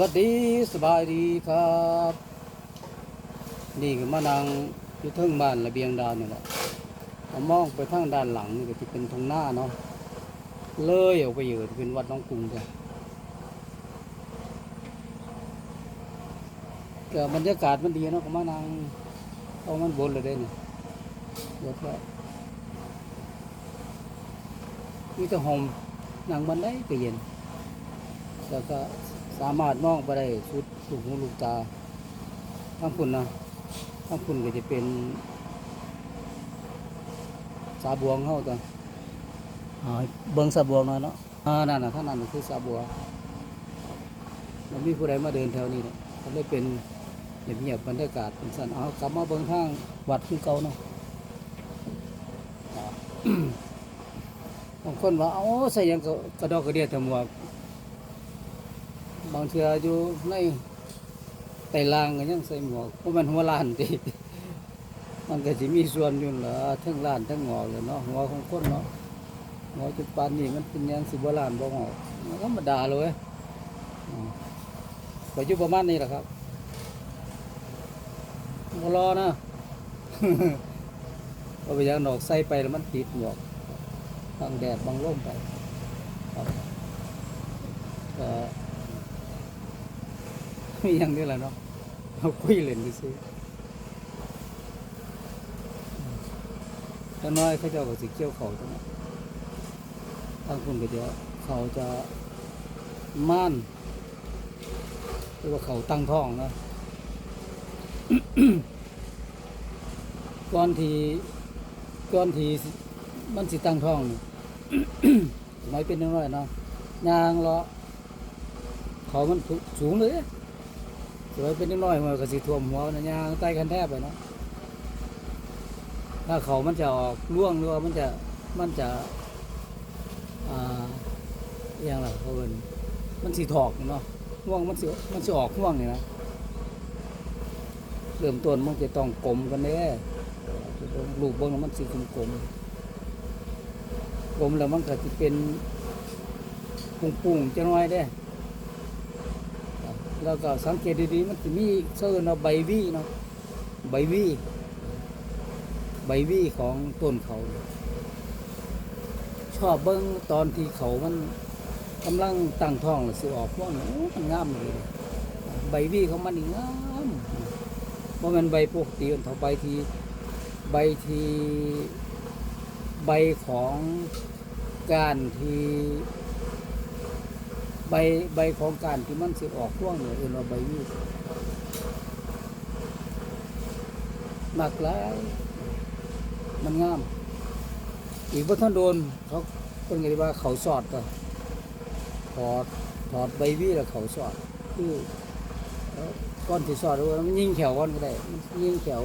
วัสดีสบายดีครับ นี่ก็มานังอยู่เทิงบ้านระเบียงดานนี่แหละมองไปทางด้านหลังนี่ก็จะเป็นทงหน้าเนาะเลยออกไปอยู่เป็นวัดน้องกรุงจ้ะก็บรรยากาศมันดีเนาะก็มานังเอามันบนเลยได้นี่เดี๋ยวก็มีแต่ห่มนั่งบันไดก็เย็นแล้วก็ สามารถมองไปได้สุดลูกหูลูกตาทั้งคุณนะทั้งคุณก็จะเป็นสาบวงเข้าตัวเบิ้งสาบวงหน่อยเนาะอ่านั่นน่ะท่างนั้นคือสาบวงมันมีผู้ใดมาเดินแถวนี้เนาะก็เลยเป็นเงียบบรรยากาศเป็นสันเอากลับมาเบิ้งข้างวัดคือเก่าเนาะบางคนว่าเอ้ใส่ยังก็กระดอกกระเดียดทำหมวก บางเทืออยู่ในไต่ลางก็ยังใส่หมวกเพราะมันหัวล้านติมันก็สิมีส่วนอยู่เหรอทั้งล้านทั้งงอกเลยเนาะหัวของคนเนาะหัวจุดปานนี้มันเป็นยังสิบ่ล้านบ่งอกมันธรรมดาเลยอืมก็อยู่ประมาณนี้แหละครับรอนะเอาไปยังดอกใส่ไปแล้วมันติดหมวกบังแดดบังลมไปครับ มีอย่างนี้แหละเนาะเราคุยเล่นไปซื้อถ้าน้อยเขาจ้าก็สิเกี่ยวเขาตรงนั้นทางคุณก็จะเขาจะม่านหรือว่าเขาตั้งท้องนะก่อนที่ก่อนที่มันสิตั้งท้องนี่สมัยเป็นน้อยเนาะยางเลาะเขามันสูงเลย สวยเป็นนิดหน่อยมันก็สิท่วมหัวนะยางใต้คันแทบไปเนาะถ้าเขามันจะออกร่วงหรือว่ามันจะมันจะอ่าอย่างไรเขาเป็นมันสีถอกเนาะห่วงมันสิมันสิออกห่วงนี่นะเริ่มต้นมันจะต้องกลมกันแน่ลูกเบิ้งแล้วมันสีกลมกลมกลมแล้วมันก็จะเป็นปุ้งๆจะน้อยได้ แล้วก็สังเกตดีๆมันจะมีเสื้อเนาะใบวี่เนาะใบวี่ใบวี่ของต้นเขา ชอบเบิ้งตอนที่เขามันกำลังตั้งท้องหรือสิออกพวกนี้มันงามเลยใบวี่ของมันงามเพราะมันใบปกติเท่าใบที่ใบที่ใบของการที่ ใบใบของการที่มันสิออกพ่วงเนี่ยเอ็นว่าใบวีดหนักหลายมันงาม อีกว่าท่านโดนเขาเป็นไงว่าเขาสอดก็ถอดถอดใบวีแล้วเขาสอดคือก้อนที่สอดว่ามันยิ่งแขวก้อนก็ได้ยิ่งแขว